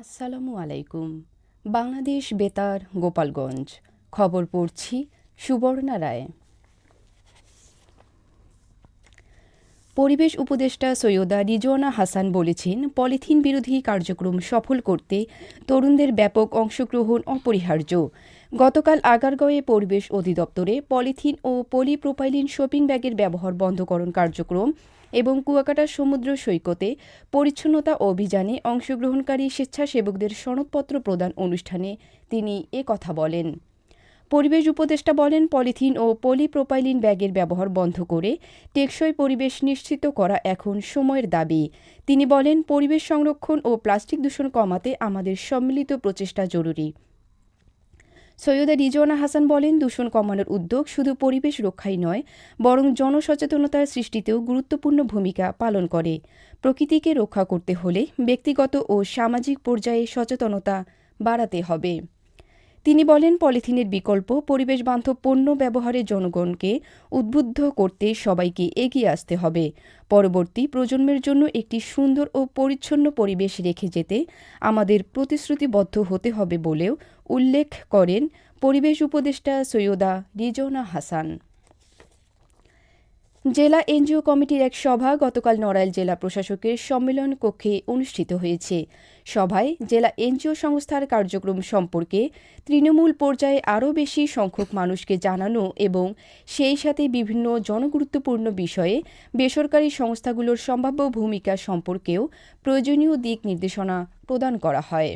আসসালামু আলাইকুম। বাংলাদেশ বেতার, গোপালগঞ্জ। খবর পড়ছি সুবর্ণা রায়। পরিবেশ উপদেষ্টা সৈয়দা রিজওয়ানা হাসান বলেছেন, পলিথিন বিরোধী কার্যক্রম সফল করতে তরুণদের ব্যাপক অংশগ্রহণ অপরিহার্য। গতকাল আগারগাঁওয়ে পরিবেশ অধিদপ্তরে পলিথিন ও পলিপ্রোপাইলিন শপিং ব্যাগের ব্যবহার বন্ধকরণ কার্যক্রম এবং কুয়াকাটা সমুদ্র সৈকতে পরিচ্ছন্নতা অভিযানে অংশগ্রহণকারী স্বেচ্ছাসেবকদের সনদপত্র প্রদান অনুষ্ঠানে তিনি এ কথা বলেন। পরিবেশ উপদেষ্টা বলেন, পলিথিন ও পলিপ্রোপাইলিন ব্যাগের ব্যবহার বন্ধ করে টেকসই পরিবেশ নিশ্চিত করা এখন সময়ের দাবি। তিনি বলেন, পরিবেশ সংরক্ষণ ও প্লাস্টিক দূষণ কমাতে আমাদের সম্মিলিত প্রচেষ্টা জরুরি। সৈয়দা রিজওয়ানা হাসান বলেন, দূষণ কমানোর উদ্যোগ শুধু পরিবেশ রক্ষাই নয়, বরং জনসচেতনতার সৃষ্টিতেও গুরুত্বপূর্ণ ভূমিকা পালন করে। প্রকৃতিকে রক্ষা করতে হলে ব্যক্তিগত ও সামাজিক পর্যায়ে সচেতনতা বাড়াতে হবে। তিনি বলেন, পলিথিনের বিকল্প পরিবেশ বান্ধব পণ্য ব্যবহারে জনগণকে উদ্বুদ্ধ করতে সবাইকে এগিয়ে আসতে হবে। পরবর্তী প্রজন্মের জন্য একটি সুন্দর ও পরিচ্ছন্ন পরিবেশ রেখে যেতে আমাদের প্রতিশ্রুতিবদ্ধ হতে হবে বলেও উল্লেখ করেন পরিবেশ উপদেষ্টা সৈয়দা রিজনা হাসান। জেলা এনজিও কমিটির এক সভা গতকাল নড়াইল জেলা প্রশাসকের সম্মেলন কক্ষে অনুষ্ঠিত হয়েছে। সভায় জেলা এনজিও সংস্থার কার্যক্রম সম্পর্কে তৃণমূল পর্যায়ে আরও বেশি সংখ্যক মানুষকে জানানো এবং সেই সাথে বিভিন্ন জনগুরুত্বপূর্ণ বিষয়ে বেসরকারি সংস্থাগুলোর সম্ভাব্য ভূমিকা সম্পর্কেও প্রয়োজনীয় দিক নির্দেশনা প্রদান করা হয়।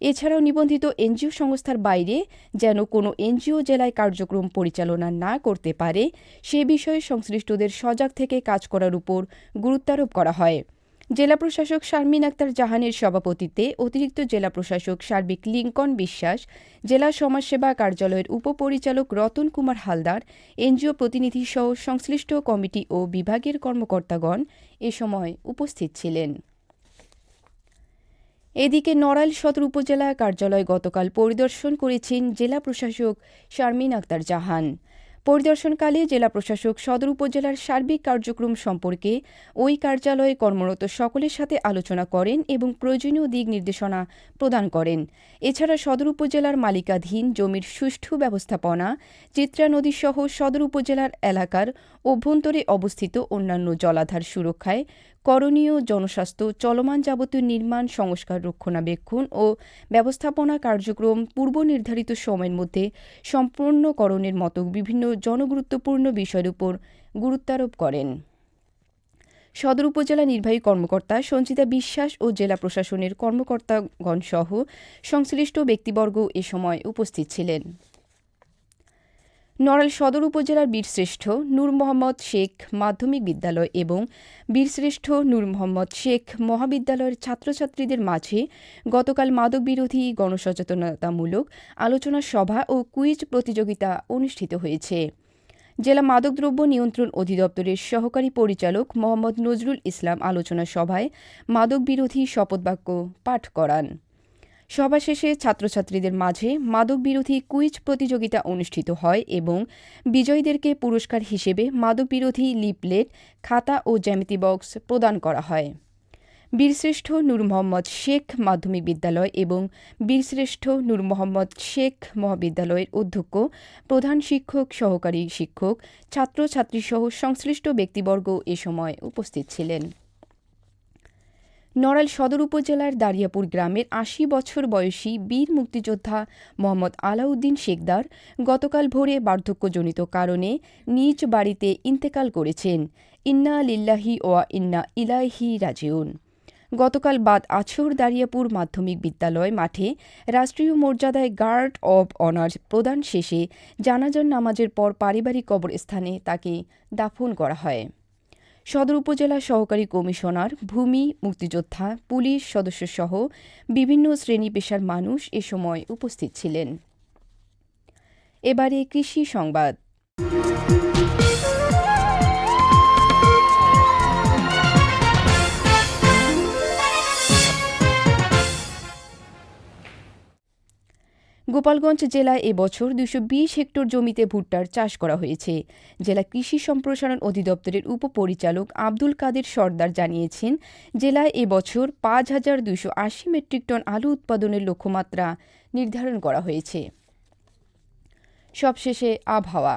এছাড়াও নিবন্ধিত এনজিও সংস্থার বাইরে যেন কোনো এনজিও জেলায় কার্যক্রম পরিচালনা না করতে পারে, সে বিষয়ে সংশ্লিষ্টদের সজাগ থেকে কাজ করার উপর গুরুত্বারোপ করা হয়। জেলা প্রশাসক শারমিন আক্তার জাহানের সভাপতিত্বে অতিরিক্ত জেলা প্রশাসক সার্বিক লিঙ্কন বিশ্বাস, জেলা সমাজসেবা কার্যালয়ের উপপরিচালক রতন কুমার হালদার, এনজিও প্রতিনিধি সহ সংশ্লিষ্ট কমিটি ও বিভাগের কর্মকর্তাগণ এ সময় উপস্থিত ছিলেন। এদিকে নড়াইল সদর উপজেলা কার্যালয় গতকাল পরিদর্শন করেছেন জেলা প্রশাসক শারমিন আক্তার জাহান। পরিদর্শনকালে জেলা প্রশাসক সদর উপজেলার সার্বিক কার্যক্রম সম্পর্কে ওই কার্যালয়ে কর্মরত সকলের সাথে আলোচনা করেন এবং প্রয়োজনীয় দিক নির্দেশনা প্রদান করেন। এছাড়া সদর উপজেলার মালিকাধীন জমির সুষ্ঠু ব্যবস্থাপনা, চিত্রা নদীসহ সদর উপজেলার এলাকার অভ্যন্তরে অবস্থিত অন্যান্য জলাধার সুরক্ষায় করণীয় জনস্বাস্থ্য, চলমান যাবতীয় নির্মাণ, সংস্কার, রক্ষণাবেক্ষণ ও ব্যবস্থাপনা কার্যক্রম পূর্ব নির্ধারিত সময়ের মধ্যে সম্পূর্ণকরণের মতো বিভিন্ন জনগুরুত্বপূর্ণ বিষয়ের উপর গুরুত্বারোপ করেন। সদর উপজেলা নির্বাহী কর্মকর্তা সঞ্চিতা বিশ্বাস ও জেলা প্রশাসনের কর্মকর্তাগণসহ সংশ্লিষ্ট ব্যক্তিবর্গ এ সময় উপস্থিত ছিলেন। নড়াইল সদর উপজেলার বীরশ্রেষ্ঠ নূর মোহাম্মদ শেখ মাধ্যমিক বিদ্যালয় এবং বীরশ্রেষ্ঠ নূর মোহাম্মদ শেখ মহাবিদ্যালয়ের ছাত্রছাত্রীদের মাঝে গতকাল মাদক বিরোধী গণসচেতনতামূলক আলোচনা সভা ও কুইজ প্রতিযোগিতা অনুষ্ঠিত হয়েছে। জেলা মাদকদ্রব্য নিয়ন্ত্রণ অধিদপ্তরের সহকারী পরিচালক মোহাম্মদ নজরুল ইসলাম আলোচনা সভায় মাদক বিরোধী শপথবাক্য পাঠ করান। সভা শেষে ছাত্রছাত্রীদের মাঝে মাদক বিরোধী কুইজ প্রতিযোগিতা অনুষ্ঠিত হয় এবং বিজয়ীদেরকে পুরস্কার হিসেবে মাদক বিরোধী লিপলেট খাতা ও জ্যামিতি বক্স প্রদান করা হয়। বীরশ্রেষ্ঠ নূর মোহাম্মদ শেখ মাধ্যমিক বিদ্যালয় এবং বীরশ্রেষ্ঠ নূর মোহাম্মদ শেখ মহাবিদ্যালয়ের অধ্যক্ষ, প্রধান শিক্ষক, সহকারী শিক্ষক, ছাত্রছাত্রীসহ সংশ্লিষ্ট ব্যক্তিবর্গ এ সময় উপস্থিত ছিলেন। নড়াইল সদর উপজেলার দারিয়াপুর গ্রামের আশি বছর বয়সী বীর মুক্তিযোদ্ধা মোহাম্মদ আলাউদ্দিন শেখদার গতকাল ভোরে বার্ধক্যজনিত কারণে নিজ বাড়িতে ইন্তেকাল করেছেন। ইন্না লিল্লাহি ওয়া ইন্না ইলাহি রাজিউন। গতকাল বাদ আছর দারিয়াপুর মাধ্যমিক বিদ্যালয় মাঠে রাষ্ট্রীয় মর্যাদায় গার্ড অব অনার প্রদান শেষে জানাজার নামাজের পর পারিবারিক কবরস্থানে তাকে দাফন করা হয়। সদর উপজেলা সহকারী কমিশনার, ভূমি, মুক্তিযোদ্ধা, পুলিশ সদস্যসহ বিভিন্ন শ্রেণি পেশার মানুষ এ সময় উপস্থিত ছিলেন। এবারে কৃষি সংবাদ। গোপালগঞ্জ জেলায় এবছর দুশো বিশ হেক্টর জমিতে ভুট্টার চাষ করা হয়েছে। জেলা কৃষি সম্প্রসারণ অধিদপ্তরের উপপরিচালক আব্দুল কাদের সর্দার জানিয়েছেন, জেলায় এবছর পাঁচ হাজার দুশো আশি মেট্রিক টন আলু উৎপাদনের লক্ষ্যমাত্রা নির্ধারণ করা হয়েছে। সবশেষে আবহাওয়া।